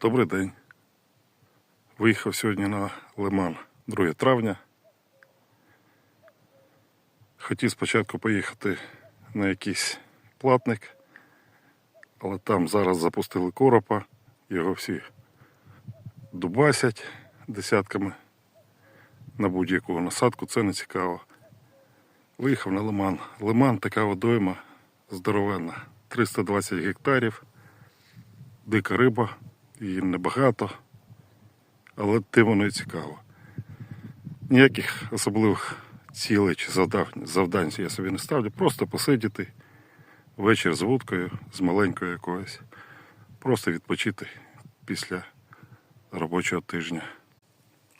Добрий день. Виїхав сьогодні на Лиман 2 травня. Хотів спочатку поїхати на якийсь платник, але там зараз запустили коропа, його всі дубасять десятками на будь-яку насадку, це не цікаво. Виїхав на Лиман. Лиман така водойма здоровенна. 320 гектарів, дика риба, її небагато, але тим воно і цікаво. Ніяких особливих цілей чи завдань, завдань я собі не ставлю, просто посидіти вечір з вудкою, з маленькою якоюсь, просто відпочити після робочого тижня.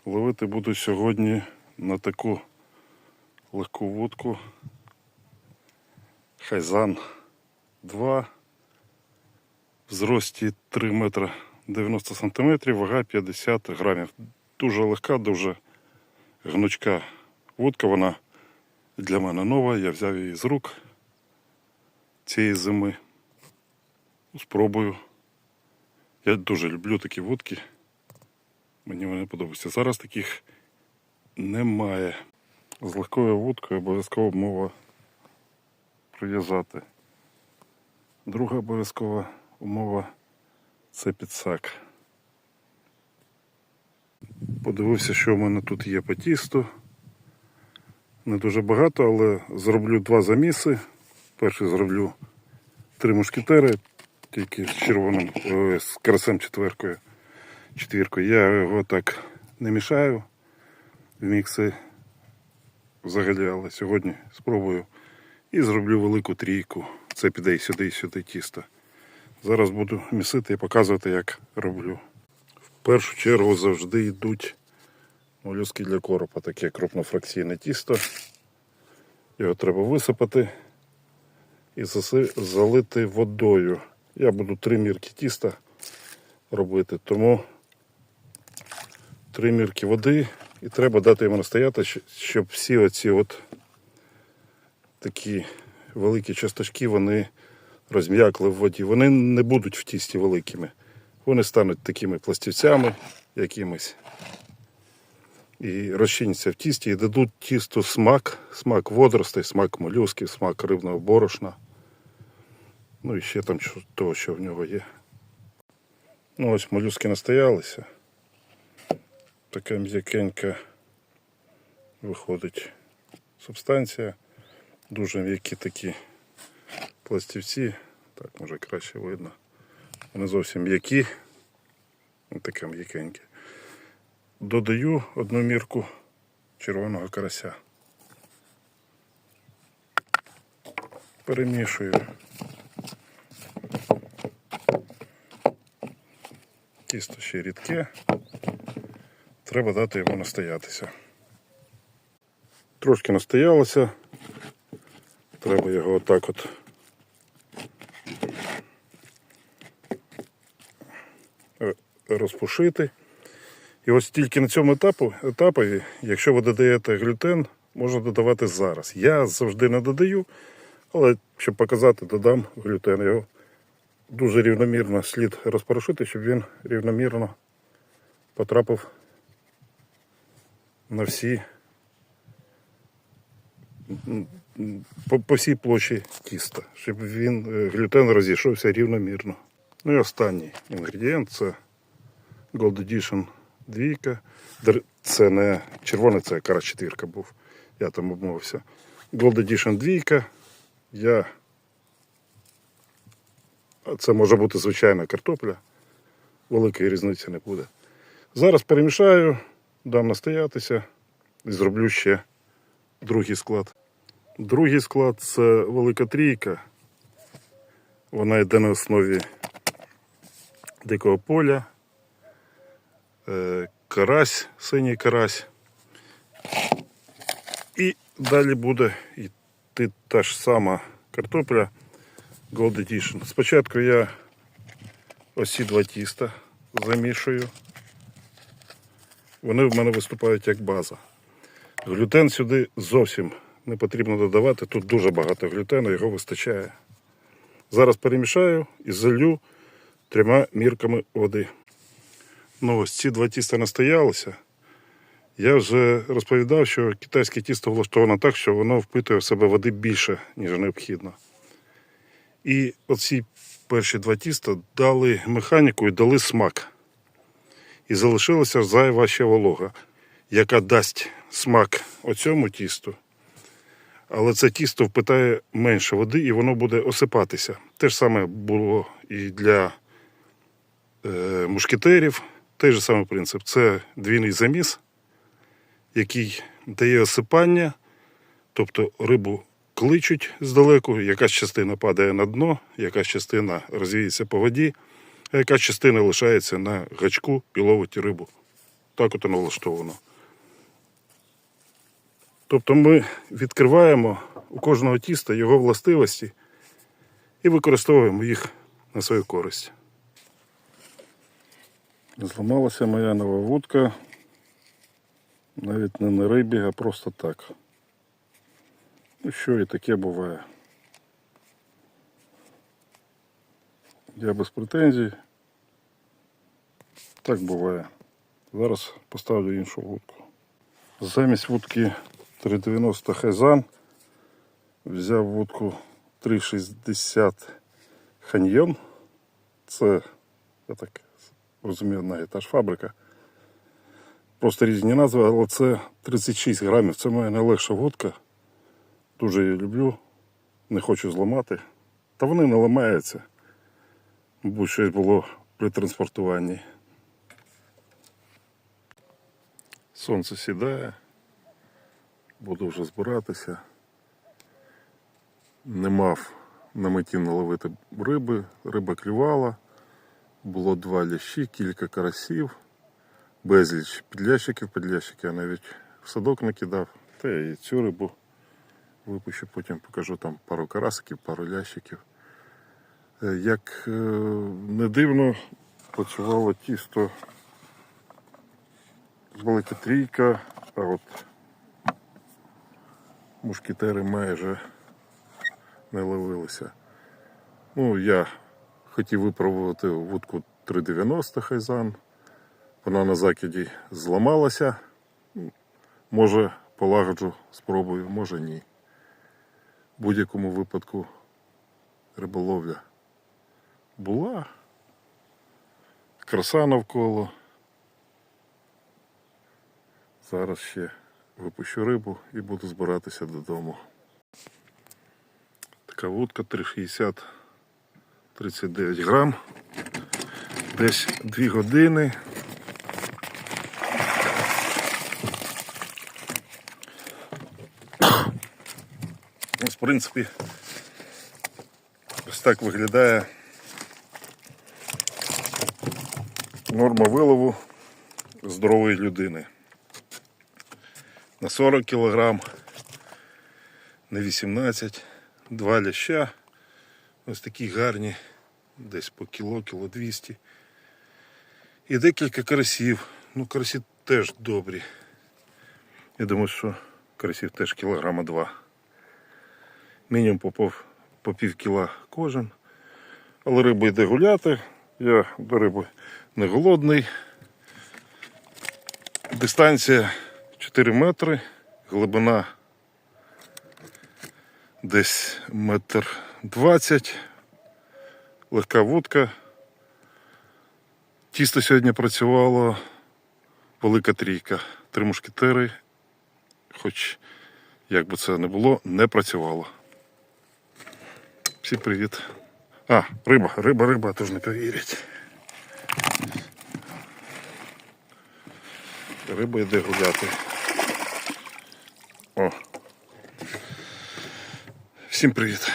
Ловити буду сьогодні на таку легку вудку. Хайзан 2 в зрості 3 метра 90 сантиметрів, вага 50 грамів. Дуже легка, дуже гнучка вудка. Вона для мене нова. Я взяв її з рук цієї зими. Спробую. Я дуже люблю такі вудки. Мені вони подобаються. Зараз таких немає. З легкою вудкою обов'язково мова прив'язати. Друга обов'язкова умова це підсак. Подивився, що в мене тут є по тісту. Не дуже багато, але зроблю два заміси. Перший зроблю три мушкетери, тільки з червоним, е, з карасем четверкою. Четвіркою. Я його так не мішаю в мікси взагалі, але сьогодні спробую і зроблю велику трійку. Це піде і сюди, і сюди тісто. Зараз буду місити і показувати, як роблю. В першу чергу завжди йдуть молюски для коропа, таке крупнофракційне тісто. Його треба висипати і залити водою. Я буду три мірки тіста робити, тому три мірки води і треба дати йому настояти, щоб всі оці от такі великі часточки вони розм'якли в воді. Вони не будуть в тісті великими. Вони стануть такими пластівцями якимись. І розчиняться в тісті і дадуть тісту смак, смак водоростей, смак молюсків, смак рибного борошна. Ну і ще там того, що в нього є. Ну ось молюски настоялися. Така м'якенька виходить субстанція. Дуже м'які такі пластівці. Так, може краще видно. Вони зовсім м'які. Ось Таке м'якеньке. Додаю одну мірку червоного карася. Перемішую. Тісто ще рідке. Треба дати йому настоятися. Трошки настоялося. Треба його отак от е, розпушити. І ось тільки на цьому етапу, етапові, якщо ви додаєте глютен, можна додавати зараз. Я завжди не додаю, але щоб показати, додам глютен. Його дуже рівномірно слід розпорошити, щоб він рівномірно потрапив на всі по, по всій площі тіста, щоб він е, глютен розійшовся рівномірно. Ну і останній інгредієнт це Gold Edition двійка. Це не червоний, це кара четвірка був. Я там обмовився. Gold Edition двійка. Я... а Це може бути звичайна картопля. Великої різниці не буде. Зараз перемішаю, дам настоятися і зроблю ще другий склад. Другий склад це велика трійка. Вона йде на основі дикого поля, карась, синій карась. І далі буде йти та ж сама картопля Gold Edition. Спочатку я ось ці два тіста замішую. Вони в мене виступають як база. Глютен сюди зовсім не потрібно додавати. Тут дуже багато глютену, його вистачає. Зараз перемішаю і залью трьома мірками води. Ну, ось ці два тіста настоялися. Я вже розповідав, що китайське тісто влаштовано так, що воно впитує в себе води більше, ніж необхідно. І оці перші два тіста дали механіку і дали смак. І залишилася зайва ще волога, яка дасть смак оцьому тісту. Але це тісто впитає менше води і воно буде осипатися. Те ж саме було і для е, мушкетерів. Той же самий принцип. Це двійний заміс, який дає осипання, тобто рибу кличуть здалеку, якась частина падає на дно, якась частина розвіється по воді, а якась частина лишається на гачку і ловить рибу. Так от воно влаштовано. Тобто ми відкриваємо у кожного тіста його властивості і використовуємо їх на свою користь. Зламалася моя нова вудка. Навіть не на рибі, а просто так. Ну що і таке буває. Я без претензій. Так буває. Зараз поставлю іншу вудку. Замість вудки 390 Хайзан взяв вудку 360 Ханьйон. Це, я так розумію, одна і та ж фабрика. Просто різні назви, але це 36 грамів. Це моя найлегша водка. Дуже її люблю. Не хочу зламати. Та вони не ламаються. Мабуть, щось було при транспортуванні. Сонце сідає. Буду вже збиратися. Не мав на меті наловити риби. Риба клювала. Було два лящі, кілька карасів, безліч підлящиків, підлящики я навіть в садок накидав. Та і цю рибу випущу, потім покажу там пару карасиків, пару лящиків. Е, Як е, не дивно, працювало тісто велика трійка, а от мушкетери майже не ловилися. Ну, я хотів випробувати вудку 390 хайзан. Вона на закиді зламалася. Може полагоджу, спробую, може ні. В будь-якому випадку риболовля була. Краса навколо. Зараз ще випущу рибу і буду збиратися додому. Така вудка 360 39 грам. Десь 2 години. Ось, в принципі, ось так виглядає норма вилову здорової людини. На 40 кілограм, на 18, два ляща. Ось такі гарні, десь по кіло, кіло 200. І декілька карасів. Ну, карасі теж добрі. Я думаю, що карасів теж кілограма два. Мінімум по, пов- по пів кіла кожен. Але риба йде гуляти. Я до риби не голодний. Дистанція 4 метри, глибина десь метр двадцять. Легка вудка. Тісто сьогодні працювало велика трійка. Три мушкетери, хоч як би це не було, не працювало. Всім привіт. А, риба, риба, риба, теж не повірять. Риба йде гуляти. О. Всім привіт.